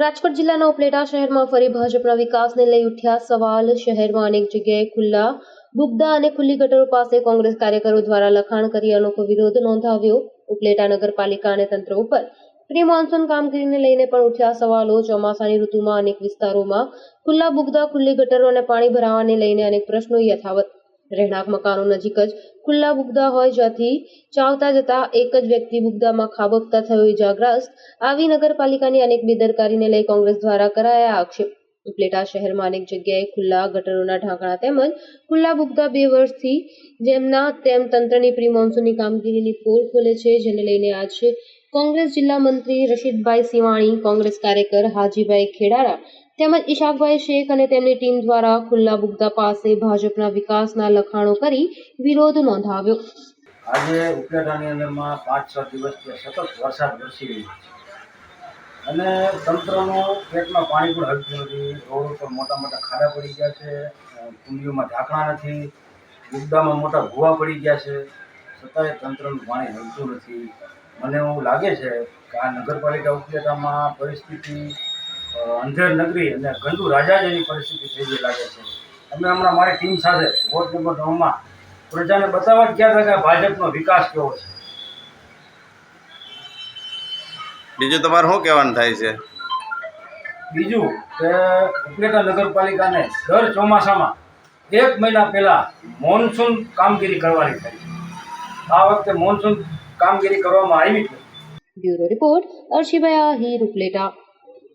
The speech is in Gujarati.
રાજકોટ જિલ્લાના ઉપલેટા શહેરમાં ફરી ભાજપના વિકાસને લઈ ઉઠ્યા સવાલ. શહેરમાં અનેક જગ્યાએ ખુલ્લા બુગદા અને ખુલ્લી ગટરો પાસે કોંગ્રેસ કાર્યકરો દ્વારા લખાણ કરી અનોખો વિરોધ નોંધાવ્યો. ઉપલેટા નગરપાલિકા અને તંત્ર ઉપર પ્રી મોન્સૂન કામગીરીને લઈને પણ ઉઠ્યા સવાલો. ચોમાસાની ઋતુમાં અનેક વિસ્તારોમાં ખુલ્લા બુગદા, ખુલ્લી ગટરો અને પાણી ભરાવાને લઈને અનેક પ્રશ્નો યથાવત રહેણાંક મકાનો નજીક જ ખુલ્લા બુગદા હોય જ્યાંથી ચાવતા જતા એક જ વ્યક્તિ બુગદામાં ખાબકતા થયો ઇજાગ્રસ્ત. આવી નગરપાલિકાની અનેક બેદરકારીને લઈ કોંગ્રેસ દ્વારા કરાયા આક્ષેપ. ઉપલેટા શહેરમાં અનેક જગ્યાએ ખુલ્લા ગટરોના ઢાંકણા તેમજ ખુલ્લા બુગદા બે વર્ષથી જેમના તેમ તંત્રની પ્રી મોન્સૂનની કામગીરીની પોલ ખોલે છે, જેને લઈને આજે કોંગ્રેસ જિલ્લા મંત્રી રશીદભાઈ સિવાણી કોંગ્રેસ કાર્યકર હાજીભાઈ ખેડારા તેમજ ઈશાકભાઈ શેખ અને તેમની ટીમ દ્વારા ખુલ્લા બુગદા પાસે ભાજપના વિકાસના લખાણો કરી વિરોધ નોંધાવ્યો. આજે ઉપલેટાની અંદરમાં પાંચ, છ દિવસથી સતત વરસાદ વરસી રહ્યો છે. અને તંત્રનું પેટમાં પાણી પણ હલતું નથી, રોડ ઉપર મોટા મોટા ખાડા પડી ગયા છે કુંડીઓમાં ઢાંકણા નથી ગુદ્દામાં મોટા ભૂવા પડી ગયા છે. છતાંય તંત્રનું પાણી હલતું નથી. મને એવું લાગે છે કે આ નગરપાલિકા ઉપલેટામાં પરિસ્થિતિ અંધેર નગરી અને ગંદુ રાજા જેવી પરિસ્થિતિ થઈ ગઈ લાગે છે. અમે હમણાં મારી ટીમ સાથે વોર્ડ નંબર નવમાં પ્રજાને બતાવવા ગયા હતા કે ભાજપનો વિકાસ કેવો છે. બીજું તમારે શું કહેવાનું થાય છે? બીજું કે ઉપલેટા નગરપાલિકાને દર ચોમાસામાં એક મહિના પહેલા મોન્સૂન કામગીરી કરવાની થાય છે. આ વખતે મોન્સૂન કામગીરી કરવામાં આવી છે. Bureau report Arshibhai Ahir Upleta.